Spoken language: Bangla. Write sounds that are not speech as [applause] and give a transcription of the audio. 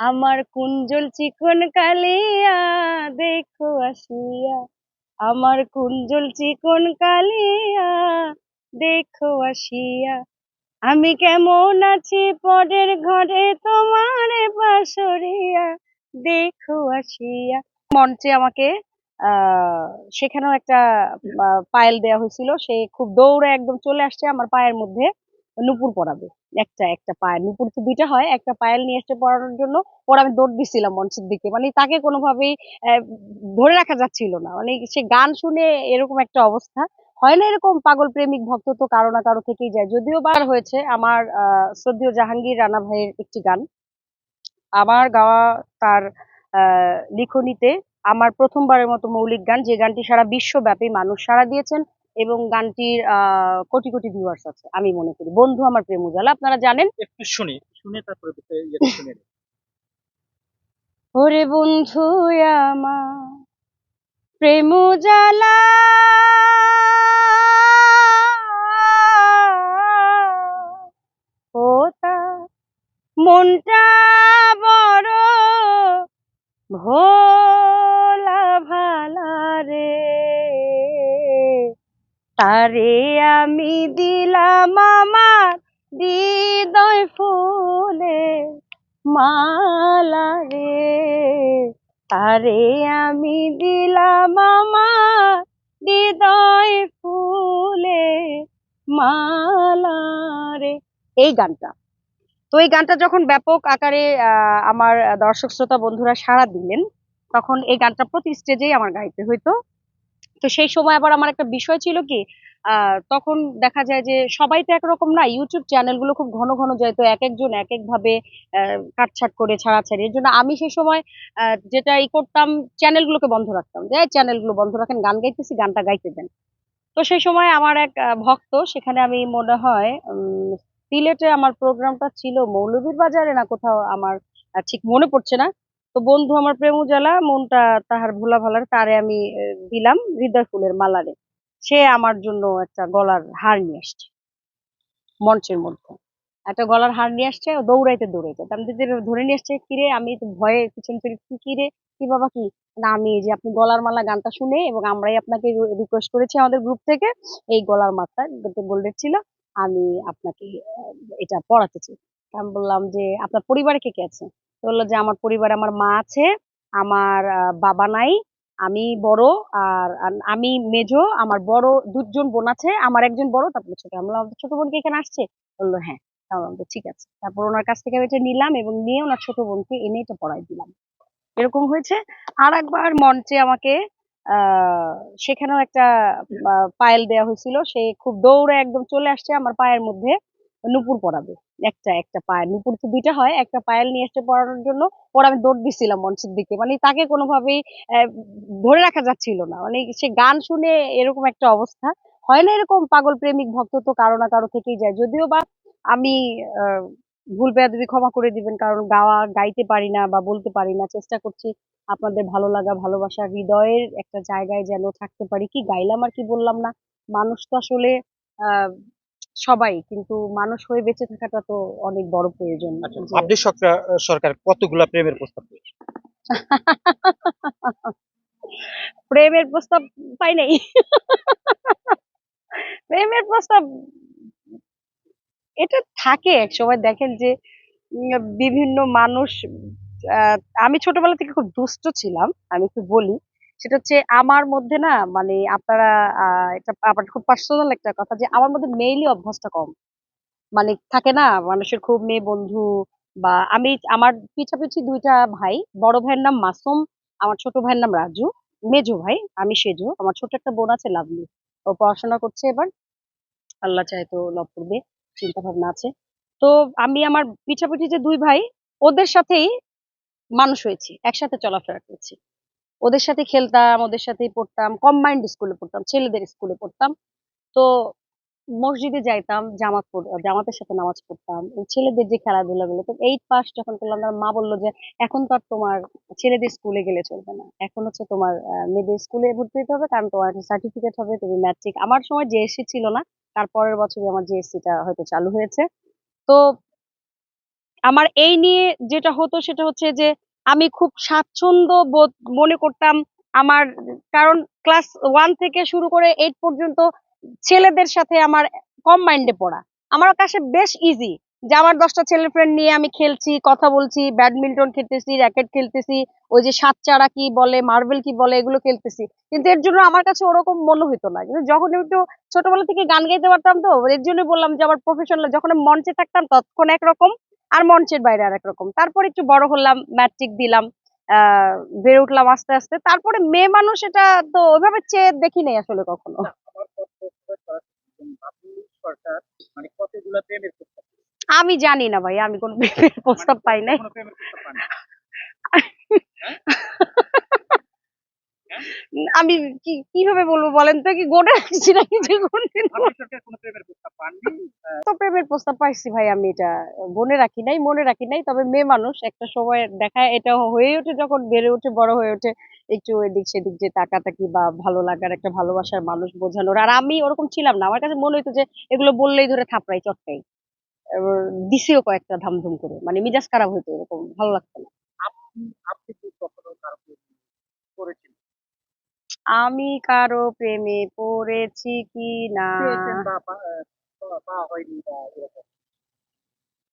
আমার কুঞ্জল চিকন কালিয়া, দেখো আসিয়া। আমার কুঞ্জল চিকন কালিয়া, দেখো আসিয়া। আমি কেমন আছি পরের ঘরে তোমার বাসরিয়া, দেখো আসিয়া। মঞ্চে আমাকে সেখানেও একটা পায়েল দেওয়া হয়েছিল। সে খুব দৌড়ে একদম চলে আসছে আমার পায়ের মধ্যে, নুপুর পরাবে। একটা একটা পায়েল নুপুর তো দুইটা হয়? একটা পায়েল নিয়ে এসে পড়ানোর জন্য ওর আমি দৌড় দিছিলাম মঞ্চের দিকে। মানে তাকে কোনোভাবেই ধরে রাখা যাচ্ছিল না। মানে সে গান শুনে এরকম একটা অবস্থা। হয় না এরকম পাগল প্রেমিক ভক্ত তো কারও না কারও থেকেই যায়। যদিও বার হয়েছে আমার শ্রদ্ধেয় জাহাঙ্গীর রানা ভাইয়ের একটি গান। আমার গাওয়া তার লিখনীতে আমার প্রথমবারের মতো মৌলিক গান। যে গানটি সারা বিশ্বব্যাপী মানুষ সাড়া দিয়েছেন এবং গানটির আহ, কোটি কোটি ভিউয়ার্স আছে আমি মনে করি। বন্ধু আমার প্রেম উজালা আপনারা জানেন? একটু শুনি শুনে তারপরে ওরে বন্ধু আমার প্রেম জালা ওতা মনটা বড় ভোলা তারে আমি দিলাম আমার হৃদয় ফুলে মালা রে। তারে আমি দিলাম আমার হৃদয় ফুলে মালা রে। এই গানটা। তো এই গানটা যখন ব্যাপক আকারে আমার দর্শক শ্রোতা বন্ধুরা সাড়া দিলেন, তখন এই গানটা প্রতি স্টেজেই আমার গাইতে হইতো। তো সেই সময় আবার আমার একটা বিষয় ছিল কি তখন দেখা যায় যে সবাই তো একরকম না ইউটিউব চ্যানেলগুলো খুব ঘন ঘন যায় তো এক একজন এক এক ভাবে আহ, কাটছাট করে ছাড়াছাড়ি। এর জন্য আমি সেই সময় যেটা ই করতাম চ্যানেলগুলোকে বন্ধ রাখতাম। যে চ্যানেলগুলো বন্ধ রাখেন গান গাইতেছি গানটা গাইতে দেন। তো সেই সময় আমার এক ভক্ত সেখানে আমি মনে হয় সিলেটে আমার প্রোগ্রামটা ছিল মৌলভীর বাজারে না কোথাও আমার ঠিক মনে পড়ছে না। তো বন্ধু আমার প্রেম উজালা, মনটা তাহার ভোলা ভালার তারে আমি দিলাম হৃদয় ফুলের মালারে। সে আমার জন্য একটা গলার হার নিয়ে আসছে, মঞ্চের মধ্যে। একটা গলার হার নিয়ে আসছে দৌড়াইতে দৌড়াইতে। আমি যদি ধরে নিয়ে আসছে, কিরে, আমি তো ভয়ে পিছন ফিরে, কি কিরে কি বাবা, কি? না, আমি যে আপনি গলার মালা গানটা শুনে এবং আমরাই আপনাকে রিকোয়েস্ট করেছি আমাদের গ্রুপ থেকে, এই গলার মাথা গোল্ডের ছিল, আমি আপনাকে এটা পড়াতে চাই। আমি বললাম যে, আপনার পরিবারে কে কে আছে? তো বলল যে আমার পরিবারে আমার মা আছে আমার বাবা নাই আমি বড় আর আমি মেজো আমার বড় দুজন বোন আছে আমার একজন বড় তারপরে ছোট আমি বললাম, "আপনার ছোট বোনকে এখানে আসছে? বলল হ্যাঁ। যে, ঠিক আছে। তারপর ওনার কাছ থেকে এটা নিলাম এবং নিয়ে ওনার ছোট বোনকে এনে এটা পড়াই দিলাম। এরকম হয়েছে। আর একবার মঞ্চে আমাকে সেখানেও একটা পায়েল দেওয়া হয়েছিল সে খুব দৌড়ে একদম চলে আসছে আমার পায়ের মধ্যে নুপুর পরাবে। একটা একটা পায়েল নুপুর তো দুইটা হয়, একটা পায়েল নিয়ে এসে পড়ানোর জন্য ওর আমি দৌড় দিছিলাম মঞ্চের দিকে। মানে তাকে কোনোভাবেই ধরে রাখা যাচ্ছিল না। মানে সে গান শুনে এরকম একটা অবস্থা। হয় না এরকম পাগল প্রেমিক ভক্ত তো কারও না কারও থেকেই যায়। যদিও বা আমি ভুল বেয়াদবি ক্ষমা করে দিবেন, কারণ গাওয়া, গাইতে পারি না বা বলতে পারি না, চেষ্টা করছি আপনাদের ভালো লাগা, ভালোবাসা, হৃদয়ের একটা জায়গায় যেন থাকতে পারি। কি গাইলাম আর কি বললাম না? মানুষ তো আসলে আহ সবাই কিন্তু মানুষ হয়ে বেঁচে থাকাটা তো অনেক বড় প্রয়োজন। আচ্ছা আব্দুল সরকার সরকার কতগুলা প্রেমের প্রস্তাব [laughs] প্রেমের প্রস্তাব পাই নাই। [laughs] প্রেমের প্রস্তাব এটা থাকে এক সময় দেখেন যে বিভিন্ন মানুষ আহ, আমি ছোটবেলা থেকে খুব দুষ্ট ছিলাম আমি একটু বলি। সেটা হচ্ছে আমার মধ্যে না মানে আপনারা এটা আমার খুব পার্সোনাল একটা কথা যে আমার মধ্যে মেইলি অভ্যাসটা কম। মানে থাকে না, মানুষের খুব মেয়ে বন্ধু বা আমি আমার পিছাপিছি দুইটা ভাই, বড় ভাইয়ের নাম মাসুম, আমার ছোট ভাইয়ের নাম রাজু, মেজু ভাই, আমি সেজু, আমার ছোট একটা বোন আছে, লাভলি। ও পড়াশোনা করছে এবার, আল্লাহ চাহে তো লাভ করবে চিন্তা ভাবনা আছে। তো আমি আমার পিছাপিছি যে দুই ভাই, ওদের সাথেই মানুষ হয়েছি, একসাথে চলাফেরা করেছি। ওদের সাথে খেলতাম, ওদের সাথেই পড়তাম কম্বাইন্ড স্কুলে পড়তাম, ছেলেদের স্কুলে পড়তাম। তো মসজিদে যাইতাম, জামাত জামাতের সাথে নামাজ পড়তাম। ছেলেদের যে খেলাধুলা গুলো, তো এইট পাস যখন করলাম মা বলল যে, এখন তো আর তোমার ছেলেদের স্কুলে গেলে চলবে না। এখন হচ্ছে তোমার মেয়েদের স্কুলে ভর্তি হতে হবে, কারণ তোমার সার্টিফিকেট হবে, তুমি ম্যাট্রিক আমার সময় জেএসসি ছিল না তার পরের বছরই আমার জেএসসি টা হয়তো চালু হয়েছে। তো আমার এই নিয়ে যেটা হতো, সেটা হচ্ছে যে আমি খুব স্বাচ্ছন্দ্য বোধ, মনে করতাম আমার, কারণ ক্লাস ওয়ান থেকে শুরু করে এইট পর্যন্ত ছেলেদের সাথে আমার কম মাইন্ডে পড়া। আমার কাছে বেশ ইজি যে আমার দশটা ছেলে ফ্রেন্ড নিয়ে আমি খেলছি, কথা বলছি ব্যাডমিন্টন খেলতেছি র্যাকেট খেলতেছি, ওই যে সাত চারা কি বলে মার্বেল কি বলে, এগুলো খেলতেছি। কিন্তু এর জন্য আমার কাছে ওরকম মনে হতো না। কিন্তু যখন একটু ছোটবেলা থেকে গান গাইতে পারতাম তো, এর জন্য বললাম যে আমার প্রফেশনাল যখন মঞ্চে থাকতাম তখন একরকম আর মঞ্চের বাইরে আর একরকম তারপরে একটু বড় হলাম ম্যাট্রিক দিলাম আহ বেড়ে উঠলাম আস্তে আস্তে। তারপরে মেয়ে মানুষ এটা তো ওইভাবে চেয়ে দেখি নেই আসলে কখনো? আমি জানি না ভাই আমি কোনো প্রেমের [laughs] প্রস্তাব পাই নাই [laughs] কোনো প্রেমের প্রস্তাব পাননি? আমি কি কীভাবে বলব বলেন তো? কি গোটা রাখছি প্রেমের প্রস্তাব তো প্রেমের প্রস্তাব পাইছি ভাই আমি এটা মনে রাখি নাই মনে রাখি নাই তবে মেয়ে মানুষ একটা সময় দেখা এটা হয়ে ওঠে যখন বেড়ে ওঠে বড় হয়ে ওঠে একটু এদিক সেদিক যে তাকাতাকি বা ভালো লাগার একটা ভালোবাসার মানুষ বোঝানোর। আর আমি ওরকম ছিলাম না আমার কাছে মনে হইতো যে এগুলো বললেই ধরে থাপড়াই চটকাই দিছেও কয়েকটা ধামধুম করে মানে মিজাজ খারাপ হইতো এরকম ভালো লাগতো না আপনি আপনি কি কখনো কারও প্রেমে পড়েছেন আমি কারও প্রেমে পড়েছি কি না